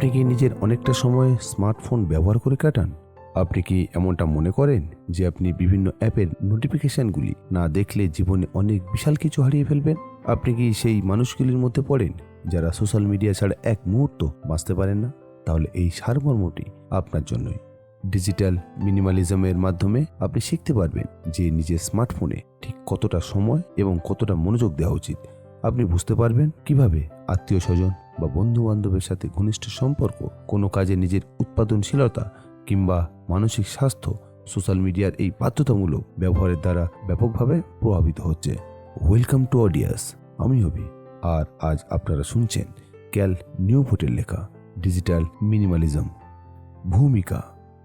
আপনি কি নিজের অনেকটা সময় স্মার্টফোন ব্যবহার করে কাটান? আপনি কি এমনটা মনে করেন যে আপনি বিভিন্ন অ্যাপের নোটিফিকেশনগুলি না দেখলে জীবনে অনেক বিশাল কিছু হারিয়ে ফেলবেন? আপনি কি সেই মানুষগুলির মধ্যে পড়েন যারা সোশ্যাল মিডিয়া ছাড়া এক মুহূর্ত বাঁচতে পারেন না? তাহলে এই সারমর্মটি আপনার জন্যই। ডিজিটাল মিনিমালিজমের মাধ্যমে আপনি শিখতে পারবেন যে নিজের স্মার্টফোনে ঠিক কতটা সময় এবং কতটা মনোযোগ দেওয়া উচিত। আপনি বুঝতে পারবেন কীভাবে আত্মীয় স্বজন বা বন্ধু বান্ধবের সাথে ঘনিষ্ঠ সম্পর্ক, কোনো কাজে নিজের উৎপাদনশীলতা কিংবা মানসিক স্বাস্থ্য সোশ্যাল মিডিয়ার এই বাধ্যতামূলক ব্যবহারের দ্বারা ব্যাপকভাবে প্রভাবিত হচ্ছে। ওয়েলকাম টু অডিয়াস, আমি হবি। আর আজ আপনারা শুনছেন ক্যাল নিউ নিউফোটের লেখা, ডিজিটাল মিনিমালিজম। ভূমিকা,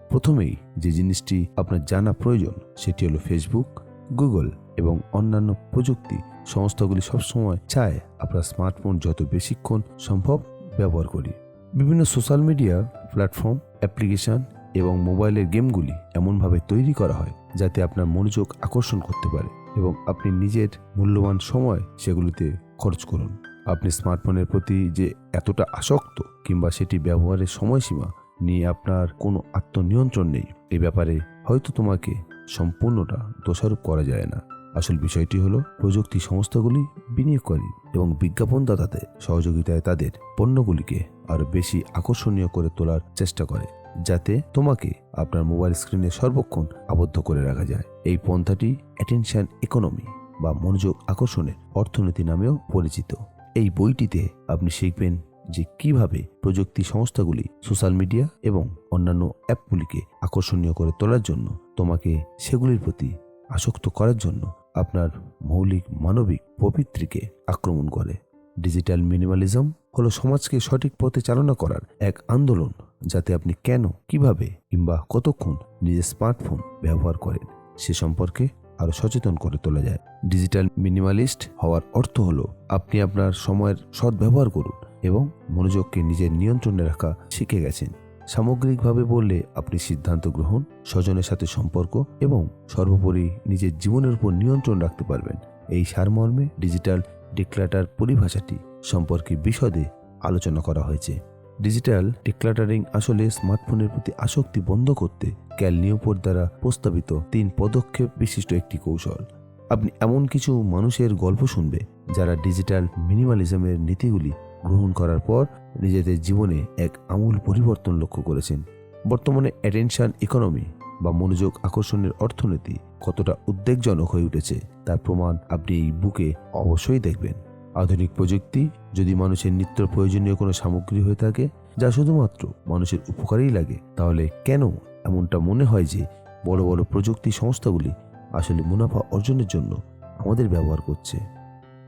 প্রথমেই যে জিনিসটি আপনার জানা প্রয়োজন, সেটি হলো ফেসবুক গুগল এবং অন্যান্য প্রযুক্তি সংস্থাগুলি সবসময় চায় আপনার স্মার্টফোন যত বেশিক্ষণ সম্ভব ব্যবহার করি। বিভিন্ন সোশ্যাল মিডিয়া প্ল্যাটফর্ম অ্যাপ্লিকেশন এবং মোবাইলের গেমগুলি এমনভাবে তৈরি করা হয় যাতে আপনার মনোযোগ আকর্ষণ করতে পারে এবং আপনি নিজের মূল্যবান সময় সেগুলিতে খরচ করুন। আপনি স্মার্টফোনের প্রতি যে এতটা আসক্ত কিংবা সেটি ব্যবহারের সময়সীমা নিয়ে আপনার কোনো আত্মনিয়ন্ত্রণ নেই, এ ব্যাপারে হয়তো তোমাকে সম্পূর্ণটা দোষারোপ করা যায় না। আসল বিষয়টি হলো, প্রযুক্তি সংস্থাগুলি বিনিয়োগকারী এবং বিজ্ঞাপনদাতাদের সহযোগিতায় তাদের পণ্যগুলিকে আরও বেশি আকর্ষণীয় করে তোলার চেষ্টা করে, যাতে তোমাকে আপনার মোবাইল স্ক্রিনে সর্বক্ষণ আবদ্ধ করে রাখা যায়। এই পন্থাটি অ্যাটেনশন ইকোনমি বা মনোযোগ আকর্ষণের অর্থনীতি নামেও পরিচিত। এই বইটিতে আপনি শিখবেন যে কীভাবে প্রযুক্তি সংস্থাগুলি সোশ্যাল মিডিয়া এবং অন্যান্য অ্যাপগুলিকে আকর্ষণীয় করে তোলার জন্য তোমাকে সেগুলির প্রতি আসক্ত করার জন্য আপনার মৌলিক মানবিক প্রবৃত্তিকে আক্রমণ করে। ডিজিটাল মিনিমালিজম হলো সমাজকে সঠিক পথে চালনা করার এক আন্দোলন, যাতে আপনি কেন, কীভাবে, কিংবা কতক্ষণ নিজের স্মার্টফোন ব্যবহার করেন, সে সম্পর্কে আরও সচেতন করে তোলা যায়। ডিজিটাল মিনিমালিস্ট হওয়ার অর্থ হলো, আপনি আপনার সময়ের সদ্ব্যবহার করুন এবং মনোযোগকে নিজের নিয়ন্ত্রণে রাখা শিখে গেছেন। সামগ্রিকভাবে বললে, আপনি সিদ্ধান্ত গ্রহণ, স্বজনের সাথে সম্পর্ক এবং সর্বোপরি নিজের জীবনের উপর নিয়ন্ত্রণ রাখতে পারবেন। এই সারমর্মে ডিজিটাল ডিক্লাটার পরিভাষাটি সম্পর্কে বিশদে আলোচনা করা হয়েছে। ডিজিটাল ডিক্লাটারিং আসলে স্মার্টফোনের প্রতি আসক্তি বন্ধ করতে ক্যাল নিউপোর্ট দ্বারা প্রস্তাবিত তিন পদক্ষেপ বিশিষ্ট একটি কৌশল। আপনি এমন কিছু মানুষের গল্প শুনবে, যারা ডিজিটাল মিনিমালিজমের নীতিগুলি গ্রহণ করার পর নিজেদের জীবনে এক আমূল পরিবর্তন লক্ষ্য করেছেন। বর্তমানে অ্যাটেনশন ইকোনমি বা মনোযোগ আকর্ষণের অর্থনীতি কতটা উদ্বেগজনক হয়ে উঠেছে তার প্রমাণ আপনি এই বুকে অবশ্যই দেখবেন। আধুনিক প্রযুক্তি যদি মানুষের নিত্য প্রয়োজনীয় কোনো সামগ্রী হয়ে থাকে, যা শুধুমাত্র মানুষের উপকারেই লাগে, তাহলে কেন এমনটা মনে হয় যে বড় বড় প্রযুক্তি সংস্থাগুলি আসলে মুনাফা অর্জনের জন্য আমাদের ব্যবহার করছে?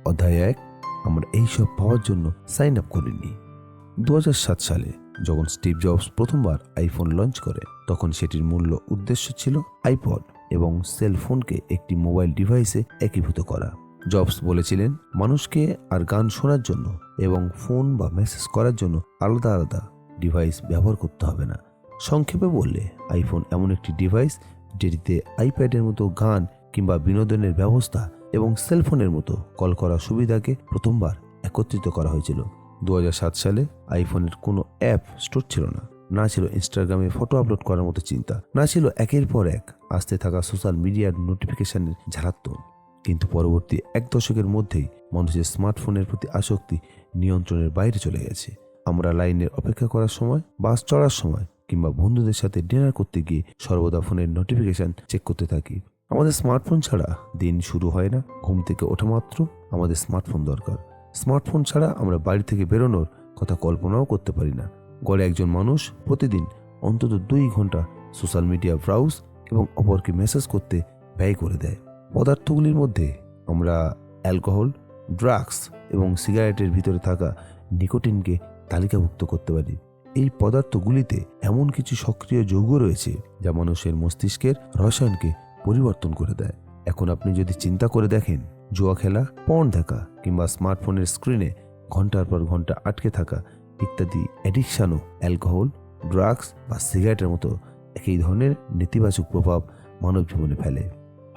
অধ্যায় এক, আমরা এইসব পাওয়ার জন্য সাইন আপ করিনি। দু হাজার সাত সালে যখন স্টিভ জবস প্রথমবার আইফোন লঞ্চ করে, তখন সেটির মূল্য উদ্দেশ্য ছিল আইপড এবং সেল ফোনকে একটি মোবাইল ডিভাইসে একীভূত করা। জবস বলেছিলেন, মানুষকে আর গান শোনার জন্য এবং ফোন বা মেসেজ করার জন্য আলাদা আলাদা ডিভাইস ব্যবহার করতে হবে না। সংক্ষেপে বললে, আইফোন এমন একটি ডিভাইস যেটিতে আইপ্যাডের মতো গান কিংবা বিনোদনের ব্যবস্থা এবং সেলফোনের মতো কল করার সুবিধাকে প্রথমবার একত্রিত করা হয়েছিল। দু হাজার সাত সালে আইফোনের কোনো অ্যাপ স্টোর ছিল না। না ছিল ইনস্টাগ্রামে ফটো আপলোড করার মতো চিন্তা। না ছিল একের পর এক আসতে থাকা সোশ্যাল মিডিয়ার নোটিফিকেশনের ঝাড়াত্তন কিন্তু পরবর্তী এক দশকের মধ্যেই মানুষের স্মার্টফোনের প্রতি আসক্তি নিয়ন্ত্রণের বাইরে চলে গেছে। আমরা লাইনের অপেক্ষা করার সময়, বাস চড়ার সময় কিংবা বন্ধুদের সাথে ডিনার করতে গিয়ে সর্বদা ফোনের নোটিফিকেশান চেক করতে থাকি। আমাদের স্মার্টফোন ছাড়া দিন শুরু হয় না, ঘুম থেকে ওঠা মাত্র আমাদের স্মার্টফোন দরকার। স্মার্টফোন ছাড়া আমরা বাড়ি থেকে বেরোনোর কথা কল্পনাও করতে পারি না। গড়ে একজন মানুষ প্রতিদিন অন্তত দুই ঘণ্টা সোশ্যাল মিডিয়া ব্রাউজ এবং অপরকে মেসেজ করতে ব্যয় করে দেয়। পদার্থগুলির মধ্যে আমরা অ্যালকোহল, ড্রাগস এবং সিগারেটের ভিতরে থাকা নিকোটিনকে তালিকাভুক্ত করতে পারি। এই পদার্থগুলিতে এমন কিছু সক্রিয় যৌগ রয়েছে যা মানুষের মস্তিষ্কের রসায়নকে পরিবর্তন করে দেয়। এখন আপনি যদি চিন্তা করে দেখেন, জুয়া খেলা, পর্ন দেখা কিংবা স্মার্টফোনের স্ক্রিনে ঘণ্টার পর ঘণ্টা আটকে থাকা ইত্যাদি অ্যাডিকশানও, অ্যালকোহল, ড্রাগস বা সিগারেটের মতো একই ধরনের নেতিবাচক প্রভাব মানব জীবনে ফেলে।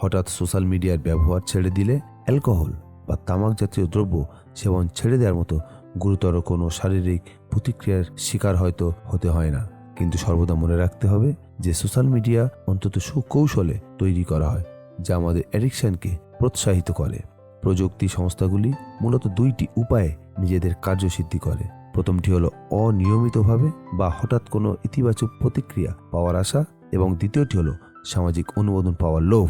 হঠাৎ সোশ্যাল মিডিয়ার ব্যবহার ছেড়ে দিলে অ্যালকোহল বা তামাক জাতীয় দ্রব্য সেবন ছেড়ে দেওয়ার মতো গুরুতর কোনো শারীরিক প্রতিক্রিয়ার শিকার হয়তো হতে হয় না। কিন্তু সর্বদা মনে রাখতে হবে যে সোশ্যাল মিডিয়া অন্তত সুকৌশলে তৈরি করা হয়, যা আমাদের অ্যাডিকশনকে প্রোৎসাহিত করে। প্রযুক্তি সংস্থাগুলি মূলত দুইটি উপায়ে নিজেদের কার্যসিদ্ধি করে। প্রথমটি হলো অনিয়মিতভাবে বা হঠাৎ কোনো ইতিবাচক প্রতিক্রিয়া পাওয়ার আশা এবং দ্বিতীয়টি হলো সামাজিক অনুমোদন পাওয়ার লোভ।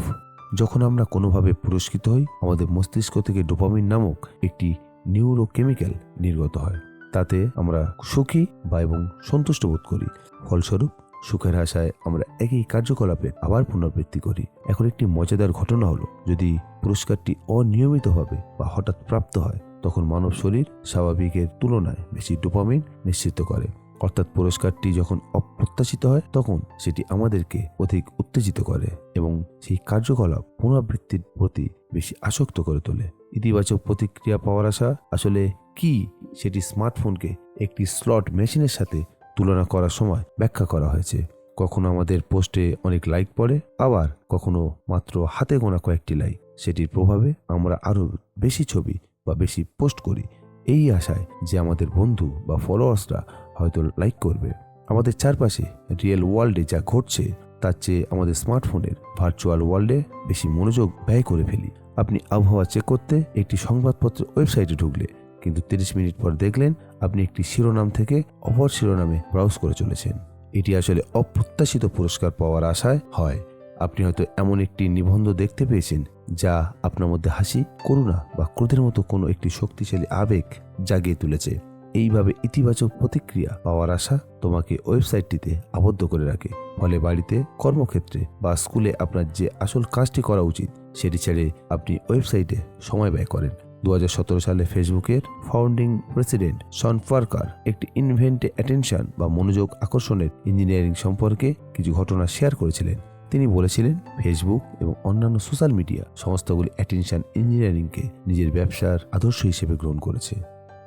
যখন আমরা কোনোভাবে পুরস্কৃত হই, আমাদের মস্তিষ্ক থেকে ডোপামিন নামক একটি নিউরোকেমিক্যাল নির্গত হয়। তাতে আমরা সুখী বা এবং সন্তুষ্ট বোধ করি। ফলস্বরূপ সুখের আশায় আমরা একই কার্যকলাপে আবার পুনরাবৃত্তি করি। এখন একটি মজাদার ঘটনা হলো, যদি পুরস্কারটি অনিয়মিতভাবে বা হঠাৎ প্রাপ্ত হয়, তখন মানব শরীর স্বাভাবিকের তুলনায় বেশি ডোপামিন নিশ্চিত করে। অর্থাৎ পুরস্কারটি যখন অপ্রত্যাশিত হয়, তখন সেটি আমাদেরকে অধিক উত্তেজিত করে এবং সেই কার্যকলাপ পুনরাবৃত্তির প্রতি বেশি আসক্ত করে তোলে। ইতিবাচক প্রতিক্রিয়া পাওয়ার আশা, আসলে কি সেটি স্মার্টফোনকে একটি স্লট মেশিনের সাথে তুলনা করার সময় ব্যাখ্যা করা হয়েছে। কখনো আমাদের পোস্টে অনেক লাইক পড়ে, আবার কখনো মাত্র হাতে গোনা কয়েকটি লাইক সেটির প্রভাবে আমরা আরও বেশি ছবি বা বেশি পোস্ট করি। এই আশায় যে আমাদের বন্ধু বা ফলোয়ার্সরা হয়তো লাইক করবে। আমাদের চারপাশে রিয়েল ওয়ার্ল্ডে যা ঘটছে, তার চেয়ে আমাদের স্মার্টফোনের ভার্চুয়াল ওয়ার্ল্ডে বেশি মনোযোগ ব্যয় করে ফেলি। আপনি আবহাওয়া চেক করতে একটি সংবাদপত্রের ওয়েবসাইটে ঢুকলে, কিন্তু তিরিশ মিনিট পর দেখলেন আপনি একটি শিরোনাম থেকে অপর শিরোনামে ব্রাউজ করে চলেছেন। এটি আসলে অপ্রত্যাশিত পুরস্কার পাওয়ার আশায় হয়। আপনি হয়তো এমন একটি নিবন্ধ দেখতে পেয়েছেন, যা আপনার মধ্যে হাসি, করুণা বা ক্রোধের মতো কোনো একটি শক্তিশালী আবেগ জাগিয়ে তুলেছে। এইভাবে ইতিবাচক প্রতিক্রিয়া পাওয়ার আশা তোমাকে ওয়েবসাইটটিতে আবদ্ধ করে রাখে। ফলে বাড়িতে, কর্মক্ষেত্রে বা স্কুলে আপনার যে আসল কাজটি করা উচিত, সেটি ছেড়ে আপনি ওয়েবসাইটে সময় ব্যয় করেন। দু হাজার সতেরো সালে ফেসবুকের ফাউন্ডিং প্রেসিডেন্ট শন ফার্কার একটি ইনভেন্টে অ্যাটেনশন বা মনোযোগ আকর্ষণের ইঞ্জিনিয়ারিং সম্পর্কে কিছু ঘটনা শেয়ার করেছিলেন। তিনি বলেছিলেন, ফেসবুক এবং অন্যান্য সোশ্যাল মিডিয়া সংস্থাগুলি অ্যাটেনশন ইঞ্জিনিয়ারিংকে নিজের ব্যবসার আদর্শ হিসেবে গ্রহণ করেছে।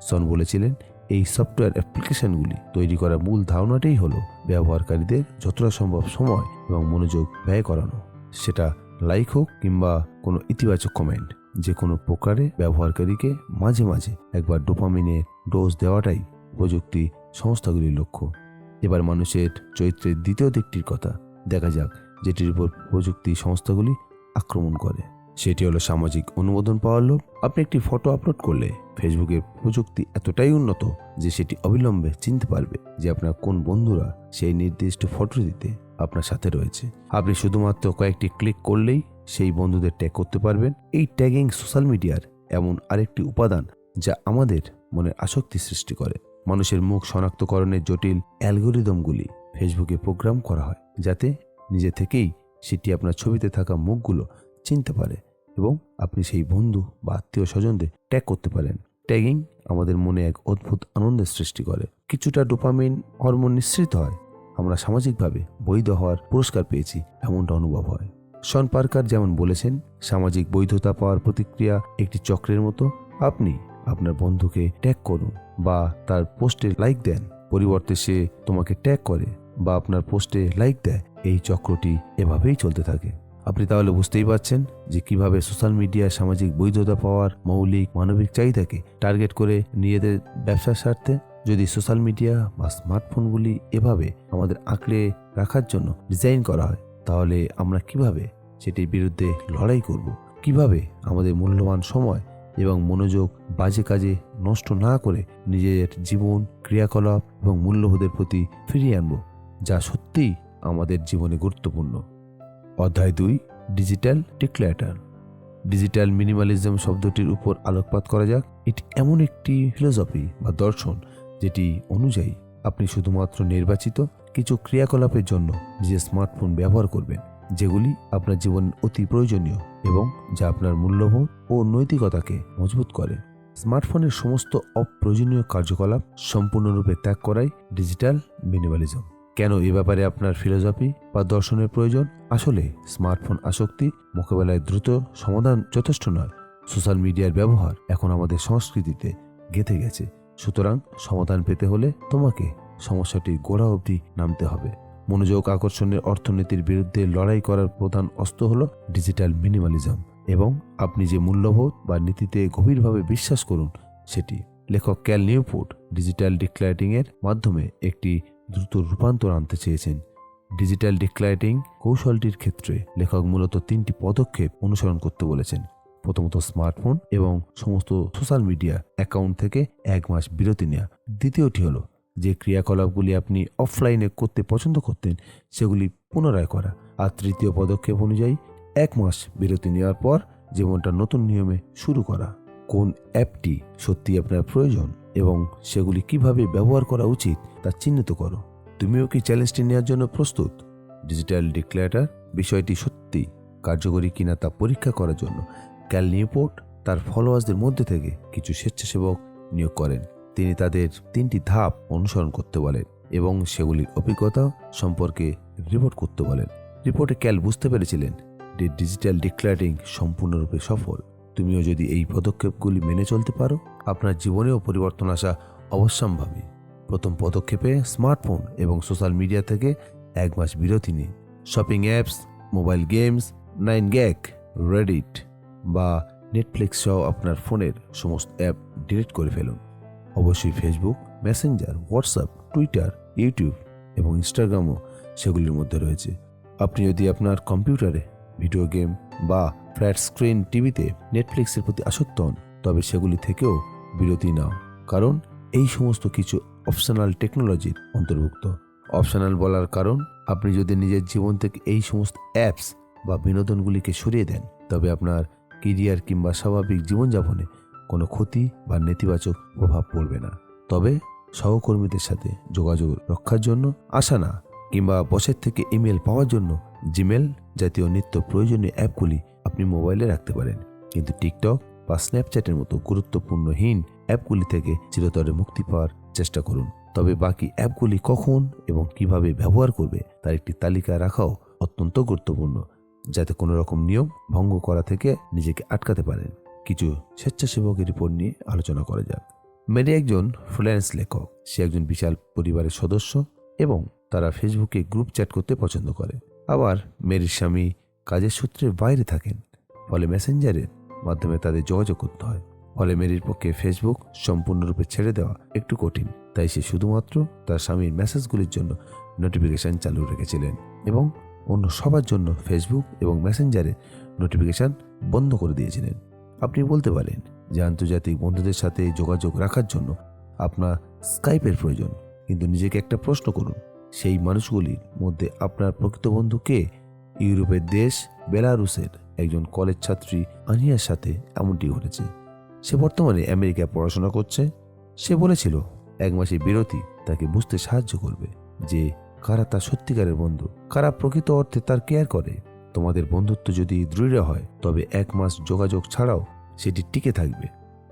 সন বলেছিলেন, এই সফটওয়্যার অ্যাপ্লিকেশনগুলি তৈরি করার মূল ধারণাটাই হলো ব্যবহারকারীদের যতটা সম্ভব সময় এবং মনোযোগ ব্যয় করানো। সেটা লাইক হোক কিংবা কোনো ইতিবাচক কমেন্ট যে কোনো প্রকারে ব্যবহারকারীকে মাঝে মাঝে একবার ডোপামিনের ডোজ দেওয়াটাই প্রযুক্তি সংস্থাগুলির লক্ষ্য। এবার মানুষের চরিত্রের দ্বিতীয় দিকটির কথা দেখা যাক, যেটির উপর প্রযুক্তি সংস্থাগুলি আক্রমণ করে। সেটি হলো সামাজিক অনুমোদন পাওয়ার লোভ। আপনি একটি ফটো আপলোড করলে ফেসবুকের প্রযুক্তি এতটাই উন্নত যে সেটি অবিলম্বে চিনতে পারবে যে আপনার কোন বন্ধুরা সেই নির্দিষ্ট ফটো দিতে আপনার সাথে রয়েছে। আপনি শুধুমাত্র কয়েকটি ক্লিক করলেই সেই বন্ধুদের ট্যাগ করতে পারবেন। এই ট্যাগিং সোশ্যাল মিডিয়ার এমন আরেকটি উপাদান যা আমাদের মনে আসক্তি সৃষ্টি করে। মানুষের মুখ শনাক্তকরণের জটিল অ্যালগোরিদমগুলি ফেসবুকে প্রোগ্রাম করা হয়, যাতে নিজে থেকেই সেটি আপনার ছবিতে থাকা মুখগুলো চিনতে পারে এবং আপনি সেই বন্ধু বা আত্মীয় স্বজনদের ট্যাগ করতে পারেন। ট্যাগিং আমাদের মনে এক অদ্ভুত আনন্দের সৃষ্টি করে। কিছুটা ডোপামিন হরমোন নিঃসৃত হয়। আমরা সামাজিকভাবে বৈধ হওয়ার পুরস্কার পেয়েছি, এমনটা অনুভব হয়। শন পার্কার যেমন বলেছেন, সামাজিক বৈধতা পাওয়ার প্রতিক্রিয়া একটি চক্রের মতো, আপনি আপনার বন্ধুকে ট্যাগ করুন বা তার পোস্টে লাইক দেন। পরিবর্তে সে তোমাকে ট্যাগ করে বা আপনার পোস্টে লাইক দেয়। এই চক্রটি এভাবেই চলতে থাকে। আপনি তাহলে বুঝতেই পারছেন যে কীভাবে সোশ্যাল মিডিয়া সামাজিক বৈধতা পাওয়ার মৌলিক মানবিক চাহিদাকে টার্গেট করে নিজেদের ব্যবসার স্বার্থে যদি সোশ্যাল মিডিয়া বা স্মার্টফোনগুলি এভাবে আমাদের আঁকড়ে রাখার জন্য ডিজাইন করা হয় তাহলে আমরা কীভাবে সেটির বিরুদ্ধে লড়াই করব? কীভাবে আমাদের মূল্যবান সময় এবং মনোযোগ বাজে কাজে নষ্ট না করে নিজের জীবন, ক্রিয়াকলাপ এবং মূল্যবোধের প্রতি ফিরিয়ে আনব, যা সত্যিই আমাদের জীবনে গুরুত্বপূর্ণ? অধ্যায় দুই, ডিজিটাল ডিক্লেটার ডিজিটাল মিনিমালিজম শব্দটির উপর আলোকপাত করা যাক। এটি এমন একটি ফিলোসফি বা দর্শন যেটি অনুযায়ী আপনি শুধুমাত্র নির্বাচিত কিছু ক্রিয়াকলাপের জন্য যে স্মার্টফোন ব্যবহার করবেন, যেগুলি আপনার জীবন অতি প্রয়োজনীয় এবং যা আপনার মূল্যবোধ ও নৈতিকতাকে মজবুত করে। স্মার্টফোনের সমস্ত অপ্রয়োজনীয় কার্যকলাপ সম্পূর্ণরূপে ত্যাগ করাই ডিজিটাল মিনিমালিজম কেন এ ব্যাপারে আপনার ফিলোসফি বা দর্শনের প্রয়োজন? আসলে স্মার্টফোন আসক্তি মোকাবেলায় দ্রুত সমাধান যথেষ্ট নয়। সোশ্যাল মিডিয়ার ব্যবহার এখন আমাদের সংস্কৃতিতে গেঁথে গেছে। সুতরাং সমাধান পেতে হলে তোমাকে সমস্যাটির গোড়া অবধি নামতে হবে। মনোযোগ আকর্ষণের অর্থনীতির বিরুদ্ধে লড়াই করার প্রধান অস্ত্র হল ডিজিটাল মিনিমালিজম এবং আপনি যে মূল্যবোধ বা নীতিতে গভীরভাবে বিশ্বাস করুন, সেটি। লেখক ক্যাল নিউপোর্ট ডিজিটাল ডিক্লারেটিংয়ের মাধ্যমে একটি দ্রুত রূপান্তর আনতে চেয়েছেন। ডিজিটাল ডিক্লারেটিং কৌশলটির ক্ষেত্রে লেখক মূলত তিনটি পদক্ষেপ অনুসরণ করতে বলেছেন। প্রথমত স্মার্টফোন এবং সমস্ত সোশ্যাল মিডিয়া অ্যাকাউন্ট থেকে এক মাস বিরতি নেওয়া। দ্বিতীয়টি হলো যে ক্রিয়াকলাপগুলি আপনি অফলাইনে করতে পছন্দ করতেন, সেগুলি পুনরায় করা। আর তৃতীয় পদক্ষেপ অনুযায়ী, এক মাস বিরতি নেওয়ার পর জীবনটা নতুন নিয়মে শুরু করা। কোন অ্যাপটি সত্যি আপনার প্রয়োজন এবং সেগুলি কীভাবে ব্যবহার করা উচিত তা চিহ্নিত করো। তুমিও কি চ্যালেঞ্জটি নেওয়ার জন্য প্রস্তুত? ডিজিটাল ডিক্লেয়াটার বিষয়টি সত্যি কার্যকরী কিনা তা পরীক্ষা করার জন্য। ক্যাল নিউপোর্ট তার ফলোয়ার্সদের মধ্যে থেকে কিছু স্বেচ্ছাসেবক নিয়োগ করেন। তিনি তাদের তিনটি ধাপ অনুসরণ করতে বলেন এবং সেগুলির অভিজ্ঞতা সম্পর্কে রিপোর্ট করতে বলেন। রিপোর্টে ক্যাল বুঝতে পেরেছিলেন যে ডিজিটাল ডিক্লারিং সম্পূর্ণরূপে সফল। তুমিও যদি এই পদক্ষেপগুলি মেনে চলতে পারো, আপনার জীবনেও পরিবর্তন আসা অবশ্যম্ভাবী। প্রথম পদক্ষেপে স্মার্টফোন এবং সোশ্যাল মিডিয়া থেকে এক মাস বিরতি নিন। Shopping apps mobile games nine gag Reddit বা নেটফ্লিক্স সহ আপনার ফোনের সমস্ত অ্যাপ ডিলিট করে ফেলুন। অবশ্যই Facebook messenger WhatsApp Twitter YouTube এবং ইনস্টাগ্রামও সেগুলির মধ্যে রয়েছে। আপনি যদি আপনার কম্পিউটারে ভিডিও গেম বা ফ্ল্যাট স্ক্রিন টিভিতে নেটফ্লিক্সের প্রতি আসক্ত হন, তবে সেগুলি থেকেও বিরতি নাও। কারণ এই সমস্ত কিছু অপশনাল টেকনোলজির অন্তর্ভুক্ত। অপশনাল বলার কারণ, আপনি যদি নিজের জীবন থেকে এই সমস্ত অ্যাপস বা বিনোদনগুলিকে সরিয়ে দেন, তবে আপনার কেরিয়ার কিংবা স্বাভাবিক জীবনযাপনে কোনো ক্ষতি বা নেতিবাচক প্রভাব পড়বে না। তবে সহকর্মীদের সাথে যোগাযোগ রক্ষার জন্য আসা না, কিংবা বসের থেকে ইমেল পাওয়ার জন্য জিমেল জাতীয় নিত্য প্রয়োজনীয় অ্যাপগুলি আপনি মোবাইলে রাখতে পারেন। কিন্তু টিকটক বা স্ন্যাপচ্যাটের মতো গুরুত্বপূর্ণহীন অ্যাপগুলি থেকে চিরতরে মুক্তি পাওয়ার চেষ্টা করুন। তবে বাকি অ্যাপগুলি কখন এবং কীভাবে ব্যবহার করবে তার একটি তালিকা রাখাও অত্যন্ত গুরুত্বপূর্ণ, যাতে কোনো রকম নিয়ম ভঙ্গ করা থেকে নিজেকে আটকাতে পারেন। কিছু স্বেচ্ছাসেবকের রিপোর্ট নিয়ে আলোচনা করা যাক। মেরি একজন ফ্রিল্যান্স লেখক, সে একজন বিশাল পরিবারের সদস্য এবং তারা ফেসবুকে গ্রুপ চ্যাট করতে পছন্দ করে। আবার মেরির স্বামী কাজের সূত্রে বাইরে থাকেন, ফলে মেসেঞ্জারের মাধ্যমে তাদের যোগাযোগ করতে হয়। ফলে মেরির পক্ষে ফেসবুক সম্পূর্ণরূপে ছেড়ে দেওয়া একটু কঠিন, তাই সে শুধুমাত্র তার স্বামীর মেসেজগুলির জন্য নোটিফিকেশন চালু রেখেছিলেন এবং অন্য সবার জন্য ফেসবুক এবং মেসেঞ্জারে নোটিফিকেশন বন্ধ করে দিয়েছিলেন। আপনি বলতে পারেন যে আন্তর্জাতিক বন্ধুদের সাথে যোগাযোগ রাখার জন্য আপনার স্কাইপের প্রয়োজন। কিন্তু নিজেকে একটা প্রশ্ন করুন, সেই মানুষগুলির মধ্যে আপনার প্রকৃত বন্ধু কে? ইউরোপের দেশ, বেলারুসের একজন কলেজ ছাত্রী আনিয়ার সাথে এমনটি ঘটেছে। সে বর্তমানে আমেরিকায় পড়াশোনা করছে। সে বলেছিল, এক মাসের বিরতি তাকে বুঝতে সাহায্য করবে যে কারা তার সত্যিকারের বন্ধু, কারা প্রকৃত অর্থে তার কেয়ার করে। তোমাদের বন্ধুত্ব যদি দৃঢ় হয়, তবে এক মাস যোগাযোগ ছাড়াও সেটি টিকে থাকবে।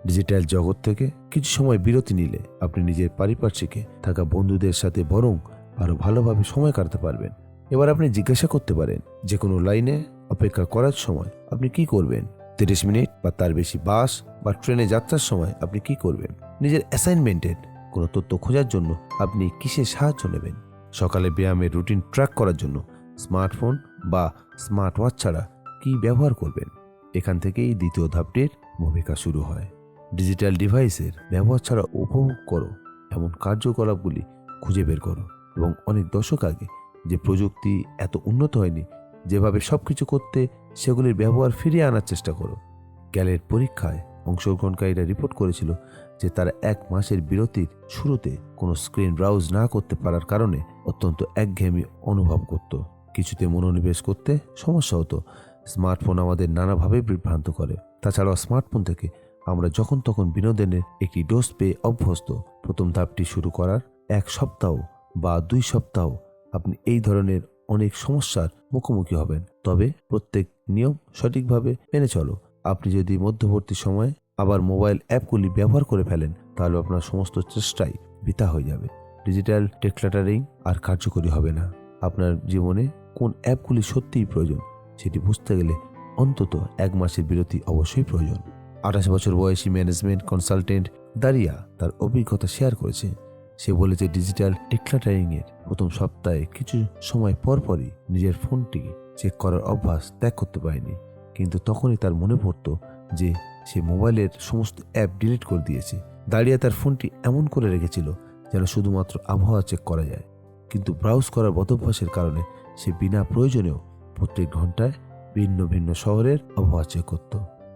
ডিজিটাল জগৎ থেকে কিছু সময় বিরতি নিলে আপনি নিজের পারিপার্শ্বিকে থাকা বন্ধুদের সাথে বরং আরও ভালোভাবে সময় কাটাতে পারবেন। এবার আপনি জিজ্ঞাসা করতে পারেন, যে কোনো লাইনে অপেক্ষা করার সময় আপনি কি করবেন? তিরিশ মিনিট বা তার বেশি বাস বা ট্রেনে যাত্রার সময় আপনি কি করবেন? নিজের অ্যাসাইনমেন্টের কোনো তথ্য খোঁজার জন্য আপনি কিসে সাহায্য নেবেন? সকালে ব্যায়ামের রুটিন ট্র্যাক করার জন্য স্মার্টফোন বা স্মার্ট ওয়াচ ছাড়া কি ব্যবহার করবেন? এখান থেকেই দ্বিতীয় ধাপটির ভূমিকা শুরু হয়। ডিজিটাল ডিভাইসের ব্যবহার ছাড়া উপভোগ করো এমন কার্যকলাপগুলি খুঁজে বের করো এবং অনেক দশক আগে যে প্রযুক্তি এত উন্নত হয়নি, যেভাবে সব কিছু করতে সেগুলির ব্যবহার ফিরিয়ে আনার চেষ্টা করো। গ্যালের পরীক্ষায় অংশগ্রহণকারীরা রিপোর্ট করেছিল যে তারা এক মাসের বিরতির শুরুতে কোনো স্ক্রিন ব্রাউজ না করতে পারার কারণে অত্যন্ত একঘেয়েমি অনুভব করত। কিছুতে মনোনিবেশ করতে সমস্যা হতো স্মার্টফোন আমাদের নানাভাবে বিভ্রান্ত করে। তাছাড়াও স্মার্টফোন থেকে আমরা যখন তখন বিনোদনের একটি ডোজ পেয়ে অভ্যস্ত। প্রথম ধাপটি শুরু করার এক সপ্তাহ বা দুই সপ্তাহ আপনি এই ধরনের অনেক সমস্যার মুখোমুখি হবেন। তবে প্রত্যেক নিয়ম সঠিকভাবে মেনে চলো। আপনি যদি মধ্যবর্তী সময়ে আবার মোবাইল অ্যাপগুলি ব্যবহার করে ফেলেন, তাহলে আপনার সমস্ত চেষ্টাই বৃথা হয়ে যাবে। ডিজিটাল টেকলাটারিং আর কার্যকরী হবে না। আপনার জীবনে কোন অ্যাপগুলি সত্যিই প্রয়োজন? সেটি বুঝতে গেলে অন্তত এক মাসের বিরতি অবশ্যই প্রয়োজন। আঠাশ বছর বয়সী ম্যানেজমেন্ট কনসালটেন্ট দারিয়া তার অভিজ্ঞতা শেয়ার করেছে। সে বলেছে ডিজিটাল ডিক্লাটারিং এর প্রথম সপ্তাহে কিছু সময় পরপরই নিজের ফোনটি চেক করার অভ্যাস ত্যাগ করতে পারেনি। কিন্তু তখনই তার মনে পড়তো যে সে মোবাইলের সমস্ত অ্যাপ ডিলিট করে দিয়েছে। দাঁড়িয়ে তার ফোনটি এমন করে রেখেছিল যেন শুধুমাত্র আবহাওয়া চেক করা যায়। কিন্তু ব্রাউজ করার বদভ্যাসের কারণে সে বিনা প্রয়োজনেও প্রত্যেক ঘন্টায় ভিন্ন ভিন্ন শহরের আবহাওয়া চেক করত।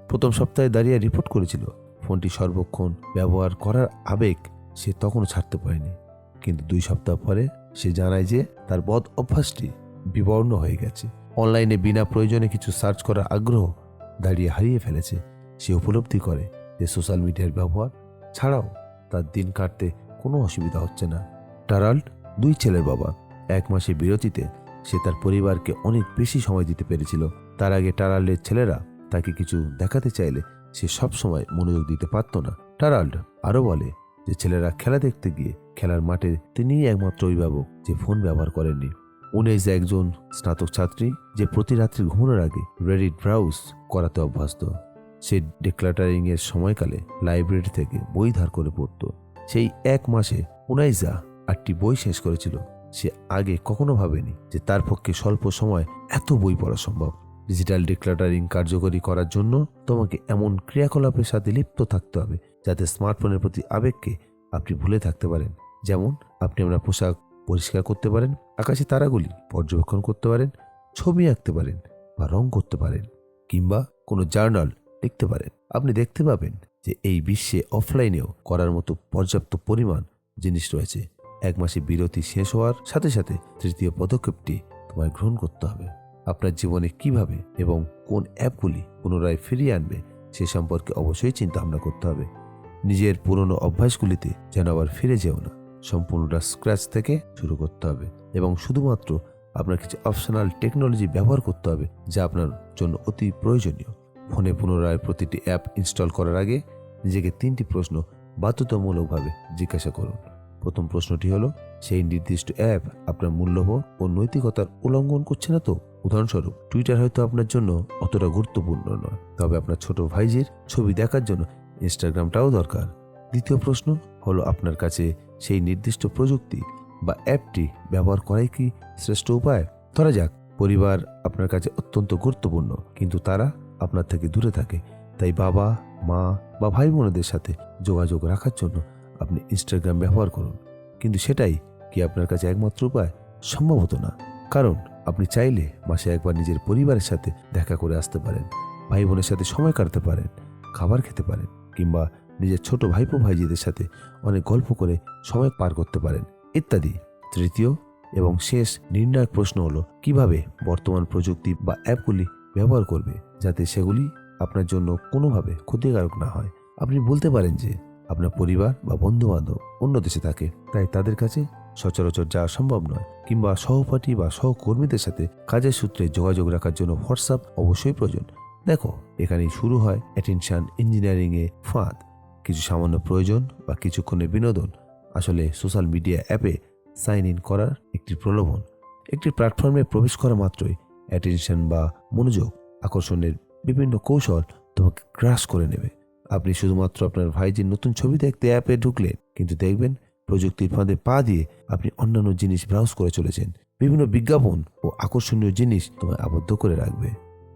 প্রথম সপ্তাহে দাঁড়িয়ে রিপোর্ট করেছিল, ফোনটি সর্বক্ষণ ব্যবহার করার আবেগ সে তখনও ছাড়তে পারেনি। কিন্তু দুই সপ্তাহ পরে সে জানায় যে তার বদ অভ্যাসটি বিবর্ণ হয়ে গেছে। অনলাইনে বিনা প্রয়োজনে কিছু সার্চ করার আগ্রহ দাঁড়িয়ে হারিয়ে ফেলেছে। সে উপলব্ধি করে যে সোশ্যাল মিডিয়ার ব্যবহার ছাড়াও তার দিন কাটতে কোনো অসুবিধা হচ্ছে না। টারাল্ড দুই ছেলের বাবা, এক মাসে বিরতিতে সে তার পরিবারকে অনেক বেশি সময় দিতে পেরেছিল। তার আগে টারাল্ডের ছেলেরা তাকে কিছু দেখাতে চাইলে সে সব সময় মনোযোগ দিতে পারত না। টারাল্ড আরও বলে যে ছেলেরা খেলা দেখতে গিয়ে খেলার মাঠে তিনিই একমাত্র অভিভাবক যে ফোন ব্যবহার করেননি। উনিশ একজন স্নাতক ছাত্রী যে প্রতি রাত্রি ঘুমানোর আগে রেডিট ব্রাউজ করাতে অভ্যস্ত। সে ডেক্লাটারিং এর সময়কালে লাইব্রেরি থেকে বই ধার করে পড়ত। সেই এক মাসে উনাইজা আটটি বই শেষ করেছিল। সে আগে কখনো ভাবেনি যে তার পক্ষে স্বল্প সময় এত বই পড়া সম্ভব। ডিজিটাল ডিক্লাটারিং কার্যকরী করার জন্য তোমাকে এমন ক্রিয়াকলাপের সাথে লিপ্ত থাকতে হবে যাতে স্মার্টফোনের প্রতি আবেগকে আপনি ভুলে থাকতে পারেন। যেমন, আপনি আপনার পোশাক পরিষ্কার করতে পারেন, আকাশে তারাগুলি পর্যবেক্ষণ করতে পারেন, ছবি আঁকতে পারেন বা রং করতে পারেন কিংবা কোনো জার্নাল লিখতে পারেন। আপনি দেখতে পাবেন যে এই বিশ্বে অফলাইনেও করার মতো পর্যাপ্ত পরিমাণ জিনিস রয়েছে। এক মাসে বিরতি শেষ হওয়ার সাথে সাথে তৃতীয় পদক্ষেপটি তোমায় গ্রহণ করতে হবে। আপনার জীবনে কীভাবে এবং কোন অ্যাপগুলি পুনরায় ফিরিয়ে আনবে সে সম্পর্কে অবশ্যই চিন্তা ভাবনা করতে হবে। নিজের পুরনো অভ্যাসগুলিতে যেন আবার ফিরে যেও না। সম্পূর্ণটা স্ক্র্যাচ থেকে শুরু করতে হবে এবং শুধুমাত্র আপনার কিছু অপশনাল টেকনোলজি ব্যবহার করতে হবে যা আপনার জন্য অতি প্রয়োজনীয়। ফোনে পুনরায় প্রতিটি অ্যাপ ইনস্টল করার আগে নিজেকে তিনটি প্রশ্ন বাধ্যতামূলকভাবে জিজ্ঞাসা করুন। প্রথম প্রশ্নটি হলো, সেই নির্দিষ্ট অ্যাপ আপনার মূল্যবোধ ও নৈতিকতার উল্লঙ্ঘন করছে না তো? উদাহরণস্বরূপ টুইটার হয়তো আপনার জন্য অতটা গুরুত্বপূর্ণ নয়। তবে আপনার ছোট ভাইজির ছবি দেখার জন্য ইনস্টাগ্রামটাও দরকার। দ্বিতীয় প্রশ্ন হলো, আপনার কাছে সেই নির্দিষ্ট প্রযুক্তি বা অ্যাপটি ব্যবহার করাই কি শ্রেষ্ঠ উপায়? ধরা যাক, পরিবার আপনার কাছে অত্যন্ত গুরুত্বপূর্ণ, কিন্তু তারা আপনার থেকে দূরে থাকে। তাই বাবা, মা বা ভাই বোনেদের সাথে যোগাযোগ রাখার জন্য আপনি ইনস্টাগ্রাম ব্যবহার করুন। কিন্তু সেটাই কি আপনার কাছে একমাত্র উপায়? সম্ভবত না। কারণ আপনি চাইলে মাসে একবার নিজের পরিবারের সাথে দেখা করে আসতে পারেন ভাই বোনের সাথে সময় কাটাতে পারেন, খাবার খেতে পারেন, কিংবা নিজের ছোট ভাইপো ভাইজিদের সাথে অনেক গল্প করে সময় পার করতে পারেন, ইত্যাদি। তৃতীয় এবং শেষ নির্ণায়ক প্রশ্ন হলো, কীভাবে বর্তমান প্রযুক্তি বা অ্যাপগুলি ব্যবহার করবে যাতে সেগুলি আপনার জন্য কোনোভাবে ক্ষতিকারক না হয়? আপনি বলতে পারেন যে আপনার পরিবার বা বন্ধু বান্ধব অন্য দেশে থাকে, তাই তাদের কাছে সচরাচর যাওয়া সম্ভব নয়। কিংবা সহপাঠী বা সহকর্মীদের সাথে কাজের সূত্রে যোগাযোগ রাখার জন্য হোয়াটসঅ্যাপ অবশ্যই প্রয়োজন। দেখো, এখানেই শুরু হয় অ্যাটেনশন ইঞ্জিনিয়ারিংয়ে ফাঁদ। কিছু সামান্য প্রয়োজন বা কিছুক্ষণের বিনোদন। আসলে সোশ্যাল মিডিয়া অ্যাপে সাইন ইন করার একটি প্রলোভন। একটি প্ল্যাটফর্মে প্রবেশ করা মাত্রই অ্যাটেনশন বা মনোযোগ আকর্ষণের বিভিন্ন কৌশল তোমাকে ক্রাশ করে নেবে। আপনি শুধুমাত্র আপনার ভাইজির নতুন ছবি দেখতে অ্যাপে ঢুকলেন কিন্তু দেখবেন প্রযুক্তির ফাঁদে পা দিয়ে আপনি অন্যান্য জিনিস ব্রাউজ করে চলেছেন। বিভিন্ন বিজ্ঞাপন ও আকর্ষণীয় জিনিস তোমায় আবদ্ধ করে রাখবে।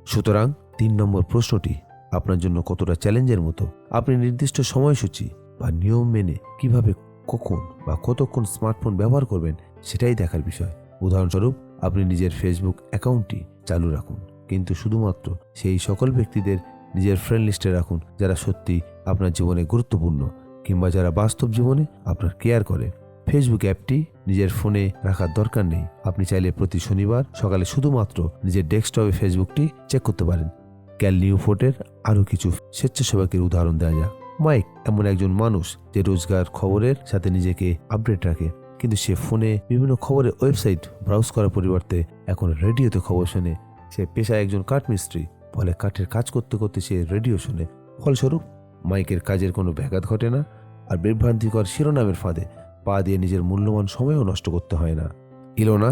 সুতরাং তিন নম্বর প্রশ্নটি, আপনার জন্য কতটা চ্যালেঞ্জের মতো? আপনি নির্দিষ্ট সময়সূচি বা নিয়ম মেনে কীভাবে কখন বা কতক্ষণ স্মার্টফোন ব্যবহার করবেন সেটাই দেখার বিষয়। উদাহরণস্বরূপ, আপনি নিজের ফেসবুক অ্যাকাউন্টটি চালু রাখুন। কিন্তু শুধুমাত্র সেই সকল ব্যক্তিদের নিজের ফ্রেন্ড লিস্টে রাখুন যারা সত্যি আপনার জীবনে গুরুত্বপূর্ণ কিংবা যারা বাস্তব জীবনে আপনার কেয়ার করে। ফেসবুক অ্যাপটি নিজের ফোনে রাখার দরকার নেই। আপনি চাইলে প্রতি শনিবার সকালে শুধুমাত্র নিজের ডেস্কটপে ফেসবুকটি চেক করতে পারেন। ক্যাল নিউফোর্টের আরও কিছু স্বেচ্ছাসেবকের উদাহরণ দেওয়া যাক। মাইক এমন একজন মানুষ যে রোজগার খবরের সাথে নিজেকে আপডেট রাখে, কিন্তু সে ফোনে বিভিন্ন খবরের ওয়েবসাইট ব্রাউজ করার পরিবর্তে এখন রেডিওতে খবর শোনে। সে পেশায় একজন কাঠমিস্ত্রি। ফলে কাঠের কাজ করতে করতে সে রেডিও শোনে, ফলস্বরূপ মাইকের কাজের কোনো ব্যাঘাত ঘটে না আর বিভ্রান্তিকর শিরোনামের ফাঁদে পা দিয়ে নিজের মূল্যবান সময়ও নষ্ট করতে হয় না। ইলোনা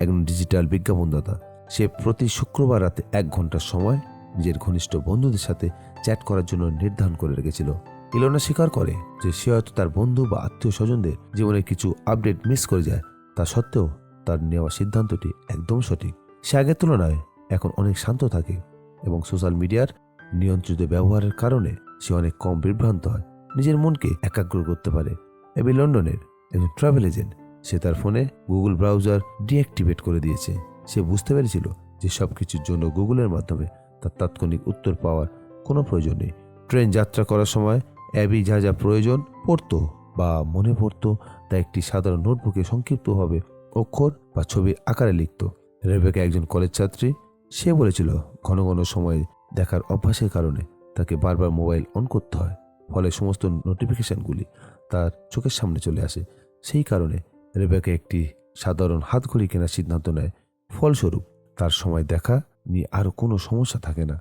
একজন ডিজিটাল বিজ্ঞাপনদাতা, সে প্রতি শুক্রবার রাতে এক ঘণ্টার সময় নিজের ঘনিষ্ঠ বন্ধুদের সাথে চ্যাট করার জন্য নির্ধারণ করে রেখেছিল। ইলোনা স্বীকার করে যে সে হয়তো তার বন্ধু বা আত্মীয় স্বজনদের জীবনে কিছু আপডেট মিস করে যায়, তা সত্ত্বেও তার নেওয়া সিদ্ধান্তটি একদম সঠিক। সে আগের তুলনায় এখন অনেক শান্ত থাকে। এবং সোশ্যাল মিডিয়ার নিয়ন্ত্রিত ব্যবহারের কারণে সে অনেক কম বিভ্রান্ত হয়। নিজের মনকে একাগ্র করতে পারে। এবি লন্ডনের একজন ট্রাভেল এজেন্ট সে তার ফোনে গুগল ব্রাউজার ডিঅ্যাক্টিভেট করে দিয়েছে। সে বুঝতে পেরেছিল যে সব কিছুর জন্য গুগলের মাধ্যমে তার তাৎক্ষণিক উত্তর পাওয়ার কোনো প্রয়োজন নেই। ট্রেন যাত্রা করার সময় অ্যাবি যা যা প্রয়োজন পড়তো বা মনে পড়তো তা একটি সাধারণ নোটবুকে সংক্ষিপ্তভাবে অক্ষর বা ছবির আকারে লিখত। রেবেকা একজন কলেজ ছাত্রী, সে বলেছিল ঘন ঘন সময় দেখার অভ্যাসের কারণে তাকে বারবার মোবাইল অন করতে হয়। ফলে সমস্ত নোটিফিকেশনগুলি তার চোখের সামনে চলে আসে। সেই কারণে রেবেকা একটি সাধারণ হাতঘড়ি কেনার সিদ্ধান্ত নেয়। ফলস্বরূপ তার সময় দেখা নিয়ে আরও কোনো সমস্যা থাকে না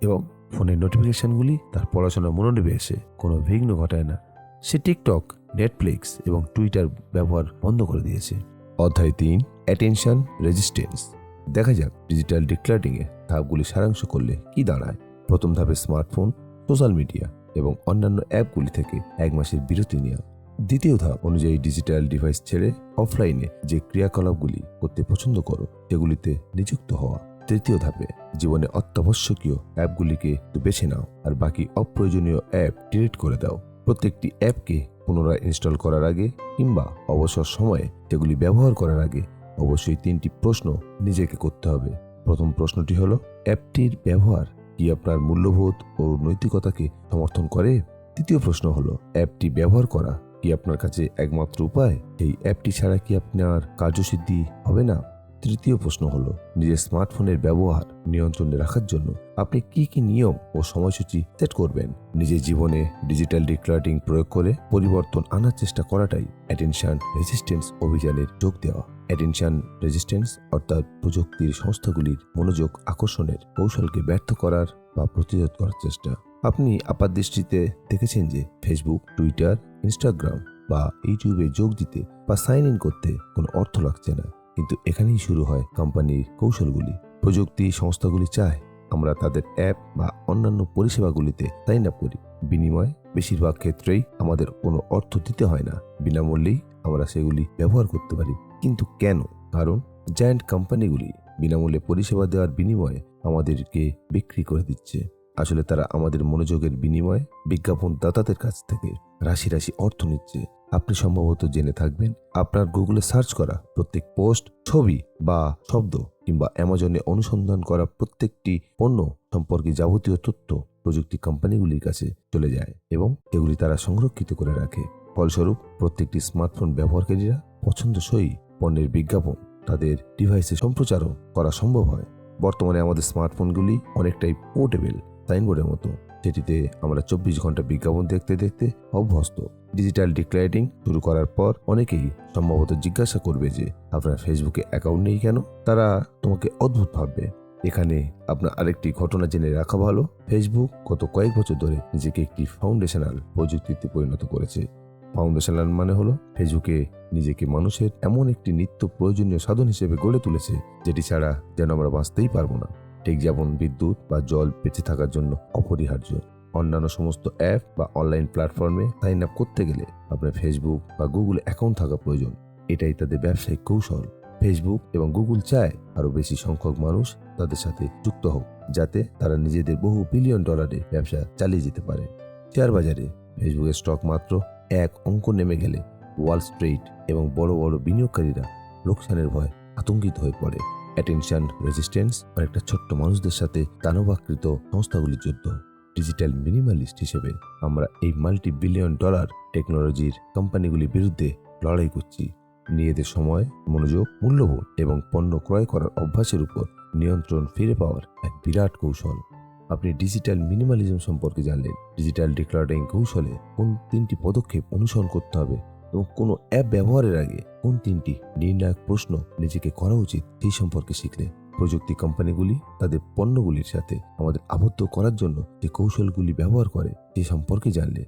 এবং ফোনের নোটিফিকেশানগুলি তার পড়াশোনার মনোনিবে এসে কোনো বিঘ্ন ঘটায় না। সে টিকটক, নেটফ্লিক্স এবং টুইটার ব্যবহার বন্ধ করে দিয়েছে। অধ্যায় তিন, অ্যাটেনশন রেজিস্ট্যান্স দেখা যাক ডিজিটাল ডিক্লারিংয়ে ধাপগুলি সারাংশ করলে কি দাঁড়ায়। প্রথম ধাপে স্মার্টফোন সোশ্যাল মিডিয়া এবং অন্যান্য অ্যাপগুলি থেকে এক মাসের বিরতি নেওয়া। দ্বিতীয় ধাপ অনুযায়ী ডিজিটাল ডিভাইস ছেড়ে অফলাইনে যে ক্রিয়াকলাপগুলি করতে পছন্দ করো, সেগুলিতে নিযুক্ত হওয়া। তৃতীয় ধাপে জীবনে অত্যাবশ্যকীয় অ্যাপগুলিকে বেছে নাও আর বাকি অপ্রয়োজনীয় অ্যাপ ডিলিট করে দাও। প্রত্যেকটি অ্যাপকে পুনরায় ইনস্টল করার আগে কিংবা অবসর সময়ে সেগুলি ব্যবহার করার আগে অবশ্যই তিনটি প্রশ্ন নিজেকে করতে হবে। প্রথম প্রশ্নটি হলো, অ্যাপটির ব্যবহার কি আপনার মূল্যবোধ ও নৈতিকতাকে সমর্থন করে? তৃতীয় প্রশ্ন হলো, অ্যাপটি ব্যবহার করা কি আপনার কাছে একমাত্র উপায়? এই অ্যাপটি ছাড়া কি আপনার কার্যসিদ্ধি হবে না? তৃতীয় প্রশ্ন হলো, নিজের স্মার্টফোনের ব্যবহার নিয়ন্ত্রণে রাখার জন্য আপনি কি কি নিয়ম ও সময়সূচি সেট করবেন? নিজের জীবনে ডিজিটাল ডিক্লারিং প্রয়োগ করে পরিবর্তন আনার চেষ্টা করাটাই অ্যাটেনশন রেজিস্ট্যান্স অভিযানের যোগ দেওয়া। অ্যাটেনশন রেজিস্ট্যান্স অর্থাৎ প্রযুক্তির সংস্থাগুলির মনোযোগ আকর্ষণের কৌশলকে ব্যর্থ করার বা প্রতিরোধ করার চেষ্টা। আপনি আপাত দৃষ্টিতে দেখেছেন যে ফেসবুক টুইটার ইনস্টাগ্রাম বা ইউটিউবে যোগ দিতে বা সাইন ইন করতে কোনো অর্থ লাগছে না। কিন্তু এখানেই শুরু হয় কোম্পানির কৌশলগুলি। প্রযুক্তি সংস্থাগুলি চায় আমরা তাদের অ্যাপ বা অন্যান্য পরিষেবাগুলিতে সাইন আপ করি। বিনিময়ে বেশিরভাগ ক্ষেত্রেই আমাদের কোনো অর্থ দিতে হয় না। বিনামূল্যেই আমরা সেগুলি ব্যবহার করতে পারি। কিন্তু কেন? কারণ জায়ান্ট কোম্পানিগুলি বিনামূল্যে পরিষেবা দেওয়ার বিনিময়ে আমাদেরকে বিক্রি করে দিচ্ছে। আসলে তারা আমাদের মনোযোগের বিনিময়ে বিজ্ঞাপনদাতাদের কাছ থেকে রাশি রাশি অর্থ নিচ্ছে। আপনি সম্ভবত জেনে থাকবেন, আপনার গুগলে সার্চ করা প্রত্যেক পোস্ট, ছবি বা শব্দ কিংবা অ্যামাজনে অনুসন্ধান করা প্রত্যেকটি পণ্য সম্পর্কে যাবতীয় তথ্য প্রযুক্তি কোম্পানিগুলির কাছে চলে যায় এবং এগুলি তারা সংরক্ষিত করে রাখে। ফলস্বরূপ, প্রত্যেকটি স্মার্টফোন ব্যবহারকারীরা পছন্দসই পণ্যের বিজ্ঞাপন, তাদের ডিভাইসে সম্প্রচারও করা সম্ভব হয়। বর্তমানে আমাদের স্মার্টফোনগুলি অনেকটাই পোর্টেবল সাইনবোর্ডের মতো। যেটিতে আমরা চব্বিশ ঘণ্টা বিজ্ঞাপন দেখতে দেখতে অভ্যস্ত। ডিজিটাল ডিক্লারেটিং শুরু করার পর অনেকেই সম্ভবত জিজ্ঞাসা করবে যে, আপনার ফেসবুকে অ্যাকাউন্ট নেই কেন? তারা তোমাকে অদ্ভুত ভাববে। এখানে আপনার আরেকটি ঘটনা জেনে রাখা ভালো। ফেসবুক গত কয়েক বছর ধরে নিজেকে একটি ফাউন্ডেশনাল প্রযুক্তিতে পরিণত করেছে। ফাউন্ডেশনাল মানে হলো, ফেসবুকে নিজেকে মানুষের এমন একটি নিত্য প্রয়োজনীয় সাধন হিসেবে গড়ে তুলেছে, যেটি ছাড়া যেন আমরা বাঁচতেই পারব না। ঠিক যেমন বিদ্যুৎ বা জল বেঁচে থাকার জন্য অপরিহার্য। অন্যান্য সমস্ত অ্যাপ বা অনলাইন প্ল্যাটফর্মে সাইন আপ করতে গেলে আপনার ফেসবুক বা গুগল অ্যাকাউন্ট থাকা প্রয়োজন। এটাই তাদের ব্যবসায়িক কৌশল। ফেসবুক এবং গুগল চায় আরও বেশি সংখ্যক মানুষ তাদের সাথে যুক্ত হোক, যাতে তারা নিজেদের বহু বিলিয়ন ডলারে ব্যবসা চালিয়ে যেতে পারে। শেয়ার বাজারে ফেসবুকের স্টক মাত্র এক অঙ্ক নেমে গেলে ওয়াল স্ট্রিট এবং বড় বড় বিনিয়োগকারীরা লোকসানের ভয় আতঙ্কিত হয়ে পড়ে। অ্যাটেনশন রেজিস্ট্যান্স আর একটা ছোট্ট মানুষদের সাথে দানবাকৃত সংস্থাগুলির যুদ্ধ। ডিজিটাল মিনিমালিস্ট হিসেবে আমরা এই মাল্টি বিলিয়ন ডলার টেকনোলজির কোম্পানিগুলির বিরুদ্ধে লড়াই করছি। নিজেদের সময়, মনোযোগ, মূল্যবোধ এবং পণ্য ক্রয় করার অভ্যাসের উপর নিয়ন্ত্রণ ফিরে পাওয়ার এক বিরাট কৌশল। আপনি ডিজিটাল মিনিমালিজম সম্পর্কে জানলেন। ডিজিটাল ডিক্লারিং কৌশলে কোন তিনটি পদক্ষেপ অনুসরণ করতে হবে এবং কোনো অ্যাপ ব্যবহারের আগে কোন তিনটি নির্ণায়ক প্রশ্ন নিজেকে করা উচিত সেই সম্পর্কে শিখলেন প্রযুক্তি কোম্পানিগুলি তাদের পণ্যগুলির সাথে আমাদের আবদ্ধ করার জন্য যে কৌশলগুলি ব্যবহার করে সে সম্পর্কে জানলে।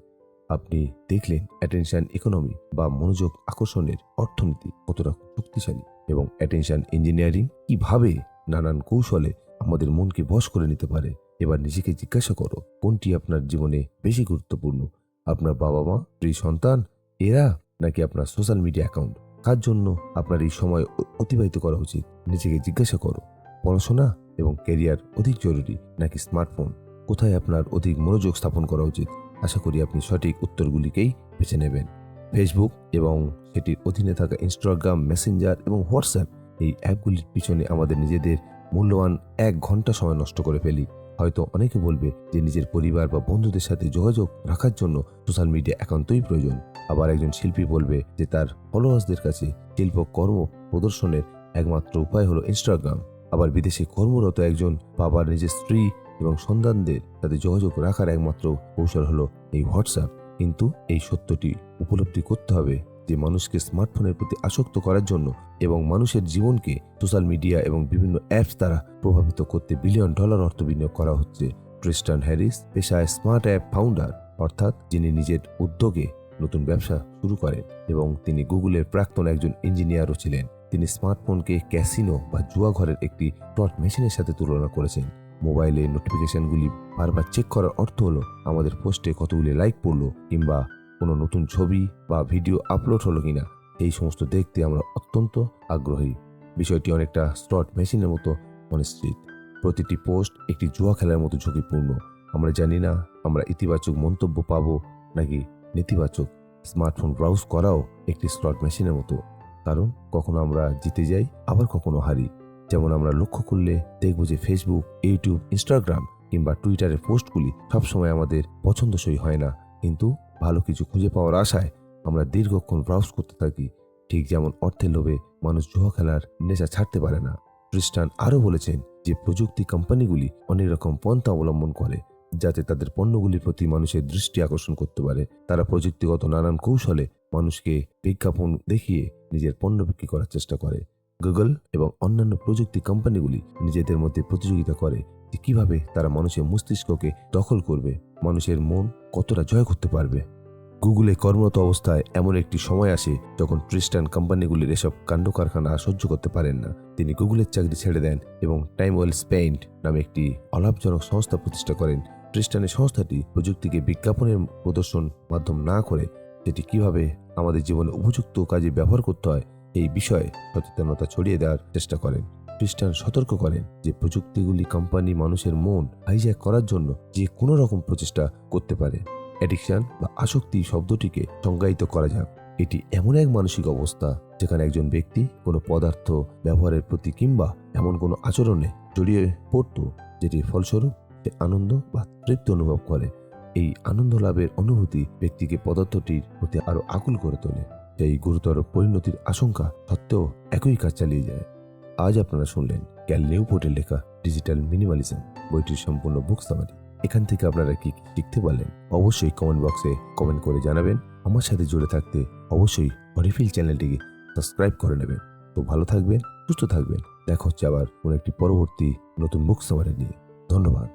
আপনি দেখলেন অ্যাটেনশন ইকোনমি বা মনোযোগ আকর্ষণের অর্থনীতি কতটা শক্তিশালী এবং অ্যাটেনশন ইঞ্জিনিয়ারিং কীভাবে নানান কৌশলে আমাদের মনকে বশ করে নিতে পারে। এবার নিজেকে জিজ্ঞাসা করো, কোনটি আপনার জীবনে বেশি গুরুত্বপূর্ণ? আপনার বাবা মা স্ত্রী, সন্তান, এরা, নাকি আপনার সোশ্যাল মিডিয়া অ্যাকাউন্ট কার জন্য আপনার এই সময় অতিবাহিত করা উচিত? নিজেকে জিজ্ঞাসা করো। পড়াশোনা এবং ক্যারিয়ার অধিক জরুরি, নাকি স্মার্টফোন কোথায় আপনার অধিক মনোযোগ স্থাপন করা উচিত? আশা করি আপনি সঠিক উত্তরগুলিকেই বেছে নেবেন। ফেসবুক এবং সেটির অধীনে থাকা ইনস্টাগ্রাম মেসেঞ্জার এবং হোয়াটসঅ্যাপ এই অ্যাপগুলির পিছনে আমাদের নিজেদের মূল্যবান এক ঘণ্টা সময় নষ্ট করে ফেলি। হয়তো অনেকে বলবে যে নিজের পরিবার বা বন্ধুদের সাথে যোগাযোগ রাখার জন্য সোশ্যাল মিডিয়া একান্তই প্রয়োজন। আবার একজন শিল্পী বলবে যে তার ফলোয়ার্সদের কাছে শিল্প কর্ম প্রদর্শনের একমাত্র উপায় হলো ইনস্টাগ্রাম আবার বিদেশে কর্মরত একজন বাবার নিজের স্ত্রী এবং সন্তানদের সাথে যোগাযোগ রাখার একমাত্র কৌশল হলো এই হোয়াটসঅ্যাপ কিন্তু এই সত্যটি উপলব্ধি করতে হবে। যে মানুষকে স্মার্টফোনের প্রতি আসক্ত করার জন্য এবং মানুষের জীবনকে সোশ্যাল মিডিয়া এবং বিভিন্ন অ্যাপস দ্বারা প্রভাবিত করতে বিলিয়ন ডলার অর্থ বিনিয়োগ করা হচ্ছে। ক্রিস্টান হ্যারিস পেশায় স্মার্ট অ্যাপ ফাউন্ডার অর্থাৎ যিনি নিজের উদ্যোগে নতুন ব্যবসা শুরু করেন এবং তিনি গুগলের প্রাক্তন একজন ইঞ্জিনিয়ারও ছিলেন। তিনি স্মার্টফোনকে ক্যাসিনো বা জুয়াঘরের একটি স্লট মেশিনের সাথে তুলনা করেছেন। মোবাইলে নোটিফিকেশনগুলি বারবার চেক করার অর্থ হলো, আমাদের পোস্টে কতগুলি লাইক পড়ল কিংবা কোনো নতুন ছবি বা ভিডিও আপলোড হলো কিনা, এই সমস্ত দেখতে আমরা অত্যন্ত আগ্রহী। বিষয়টি অনেকটা স্লট মেশিনের মতো অনিশ্চিত। প্রতিটি পোস্ট একটি জুয়া খেলার মতো ঝুঁকিপূর্ণ। আমরা জানি না আমরা ইতিবাচক মন্তব্য পাবো নাকি নেতিবাচক স্মার্টফোন ব্রাউজ করাও একটি স্লট মেশিনের মতো। কারণ কখনো আমরা জিতে যাই, আবার কখনো হারি। যেমন আমরা লক্ষ্য করলে দেখব যে ফেসবুক ইউটিউব ইনস্টাগ্রাম কিংবা টুইটারের পোস্টগুলি সবসময় আমাদের পছন্দসই হয় না। কিন্তু ভালো কিছু খুঁজে পাওয়ার আশায় আমরা দীর্ঘক্ষণ ব্রাউজ করতে থাকি, ঠিক যেমন অর্থের লোভে মানুষ জুয়া খেলার নেশা ছাড়তে পারে না। খ্রিস্টান আরও বলেছেন যে প্রযুক্তি কোম্পানিগুলি অনেক রকম পন্থা অবলম্বন করে, যাতে তাদের পণ্যগুলির প্রতি মানুষের দৃষ্টি আকর্ষণ করতে পারে। তারা প্রযুক্তিগত নানান কৌশলে মানুষকে বিজ্ঞাপন দেখিয়ে নিজের পণ্য বিক্রি করার চেষ্টা করে। গুগল এবং অন্যান্য প্রযুক্তি কোম্পানিগুলি নিজেদের মধ্যে প্রতিযোগিতা করে যে কীভাবে তারা মানুষের মস্তিষ্ককে দখল করবে। মানুষের মন কতটা জয় করতে পারবে? গুগলে কর্মরত অবস্থায় এমন একটি সময় আসে যখন খ্রিস্টান কোম্পানিগুলির এসব কাণ্ড কারখানা সহ্য করতে পারেন না। তিনি গুগলের চাকরি ছেড়ে দেন এবং টাইম ওয়েল স্পেন্ড নামে একটি অলাভজনক সংস্থা প্রতিষ্ঠা করেন। খ্রিস্টানের সংস্থাটি প্রযুক্তিকে বিজ্ঞাপনের প্রদর্শন মাধ্যম না করে সেটি কীভাবে আমাদের জীবনে উপযুক্ত কাজে ব্যবহার করতে হয় এই বিষয়ে সচেতনতা ছড়িয়ে দেওয়ার চেষ্টা করেন। খ্রিস্টান সতর্ক করেন যে প্রযুক্তিগুলি কোম্পানি মানুষের মন হাইজ্যাক করার জন্য যে কোনো রকম প্রচেষ্টা করতে পারে। অ্যাডিকশন বা আসক্তি শব্দটিকে সংজ্ঞায়িত করা যাক। এটি এমন এক মানসিক অবস্থা যেখানে একজন ব্যক্তি কোনো পদার্থ ব্যবহারের প্রতি কিংবা এমন কোনো আচরণে জড়িয়ে পড়ত যেটির ফলস্বরূপ সে আনন্দ বা তৃপ্তি অনুভব করে। এই আনন্দ লাভের অনুভূতি ব্যক্তিকে পদার্থটির প্রতি আরও আকুল করে তোলে। সেই গুরুতর পরিণতির আশঙ্কা সত্ত্বেও একই কাজ চালিয়ে যায়। আজ আপনারা শুনলেন ক্যাল নিউপোর্টের লেখা ডিজিটাল মিনিমালিজম, বইটির সম্পূর্ণ বুক সামারি। এখান থেকে আপনারা কি শিখতে পারলেন, অবশ্যই কমেন্ট বক্সে কমেন্ট করে জানাবেন। আমার সাথে জুড়ে থাকতে অবশ্যই হরিফিল চ্যানেলটিকে সাবস্ক্রাইব করে নেবেন। তো ভালো থাকবেন, সুস্থ থাকবেন। দেখা হচ্ছে আবার কোনো একটি পরবর্তী নতুন বুক সামারি নিয়ে। ধন্যবাদ।